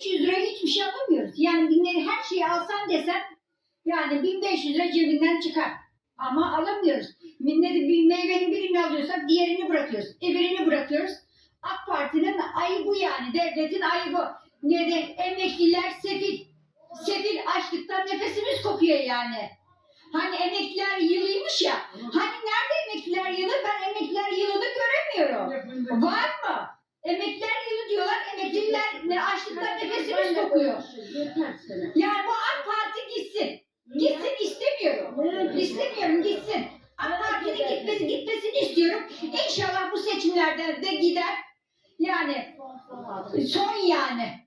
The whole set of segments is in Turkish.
500 lira hiçbir şey alamıyoruz. Yani binleri her şeyi alsan desen yani 1500 lira cebinden çıkar. Ama alamıyoruz. Minneti bir meyvenin birini alıyorsak diğerini bırakıyoruz. Öbürünü bırakıyoruz. AK Parti'nin ayı bu yani. Devletin ayı bu. Ne de emekliler sefil. Sefil açlıktan nefesimiz kokuyor yani. Hani emekliler yılıymış ya. Hani nerede emekliler yılı? Ben emekliler yılını göremiyorum. Var mı? Emekliler yılı diyorlar. Emekliler ne açlıktan nefesimiz kokuyor. Yani bu AK Parti gitsin. Gitsin istemiyorum. İstemiyorum gitsin. AK Parti'nin gitmesi, gitmesini istiyorum. İnşallah bu seçimlerden de gider. Yani son yani.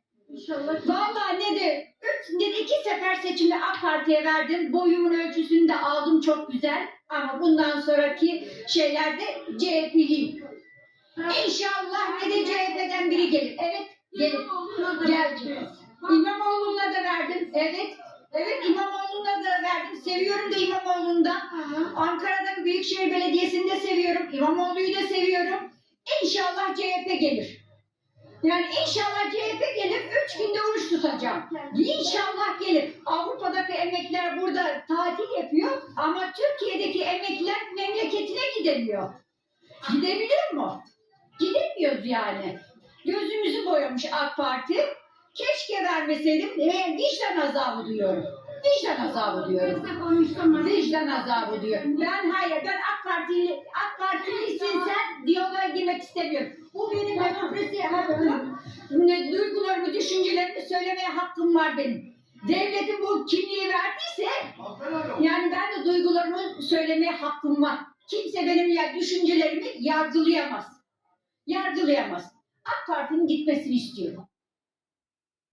Vallahi ne de de iki sefer seçimde AK Parti'ye verdim. Boyumun ölçüsünü de aldım çok güzel. Ama bundan sonraki şeylerde CHP'liyim. İnşallah ne de CHP'den biri gelir. Evet gelir. Gelecek. İmamoğlu'na da verdim. Evet. Evet İmamoğlu'na da verdim. Seviyorum da İmamoğlu'ndan. Ankara'da Büyükşehir Belediyesi'ni de seviyorum. İmamoğlu'yu da seviyorum. İnşallah CHP gelir. Yani inşallah CHP gelir. Üç günde oruç tutacağım. İnşallah gelir. Avrupa'daki emekliler burada tatil yapıyor. Ama Türkiye'deki emekliler memleketine gidemiyor. Gidebiliyor mu? Gidemiyoruz yani. Gözümüzü boyamış AK Parti. Keşke vermeseydim. E, vicdan azabı duyuyorum. Vicdan azabı duyuyorum. Vicdan azabı diyor. Ben hayır, ben AK Partili, AK Partilisin sen diyaloğa girmek istemiyorum. Bu benim demokrasi hakkım. Ne, Duygularımı, düşüncelerimi söylemeye hakkım var benim. Devletin bu kimliği verdiyse, yani ben de duygularımı söylemeye hakkım var. Kimse benim ya düşüncelerimi yargılayamaz. Yargılayamaz. AK Parti'nin gitmesini istiyorum.